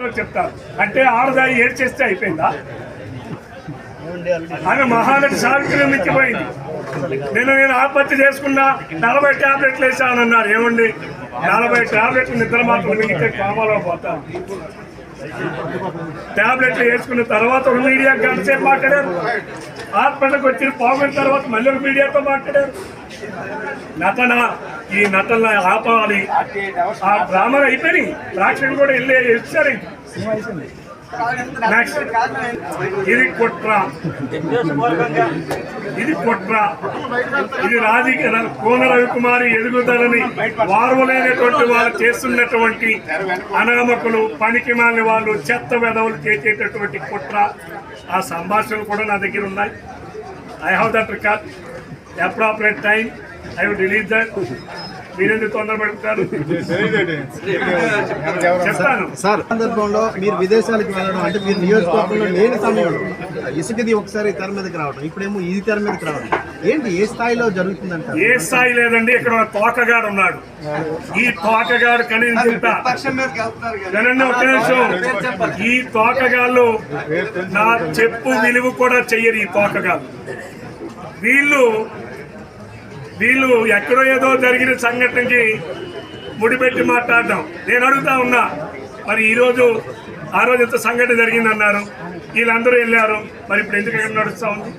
చెప్తారు. అంటే ఆడదాయి ఏడ్చేస్తే అయిపోయిందా? ఆమె మహానటి సావిత్రి మించిపోయింది. నేను నేను ఆత్మహత్య చేసుకున్నా నలభై టాబ్లెట్లు వేసానన్నారు ఏమండి? నలభై టాబ్లెట్లు నిద్ర మాత్రం మిగితే పోతాను టాబ్లెట్లు వేసుకున్న తర్వాత ఒక మీడియా గంటసేపు మాట్లాడారు. హాస్పిటల్కి వచ్చిన పోగిన తర్వాత మళ్ళీ ఒక మీడియాతో మాట్లాడారు. నటన ఈ నటన ఆపాలి. ఆ డ్రామాలు అయిపోయినాయి. ప్రేక్షకులు కూడా వెళ్ళి ఇచ్చారు ఇది కుట్ర. ఇది కుట్ర. ఇది రాజకీయ కోన రవికుమారి ఎదుగుదలని వారవలేనటువంటి వాళ్ళు చేస్తున్నటువంటి అనామకులు పనికి మాలిన వాళ్ళు చెత్త వెధవులు చేసేటటువంటి కుట్ర. ఆ సంభాషణలు కూడా నా దగ్గర ఉన్నాయి. I have that record appropriate time I would release that మీరెందుకు చెప్తాను. సార్ సందర్భంలో మీరు విదేశాలకు వెళ్ళడం అంటే మీరు నియోజకవర్గంలో లేని సమయంలో ఇసుకది ఒకసారి తెర మీదకి రావడం ఇప్పుడేమో ఇది తెర మీదకి రావడం ఏంటి ఏ స్థాయిలో జరుగుతుందంటారు? ఏ స్థాయి లేదండి ఇక్కడ ఒక తోకగాడు ఉన్నాడు. ఈ తోకగాడు కనీసం వినండి నిమిషం. ఈ తోకగాళ్ళు నా చెప్పు విలువ కూడా చెయ్యరు ఈ తోకగాళ్ళు. వీళ్ళు వీళ్ళు ఎక్కడో ఏదో జరిగిన సంఘటనకి ముడిపెట్టి మాట్లాడడం. నేను అడుగుతా ఉన్నా మరి ఈరోజు ఆ రోజు ఎంత సంఘటన జరిగిందన్నారు. వీళ్ళందరూ వెళ్ళారు. మరి ఇప్పుడు ఎందుకు నడుస్తూ ఉంది?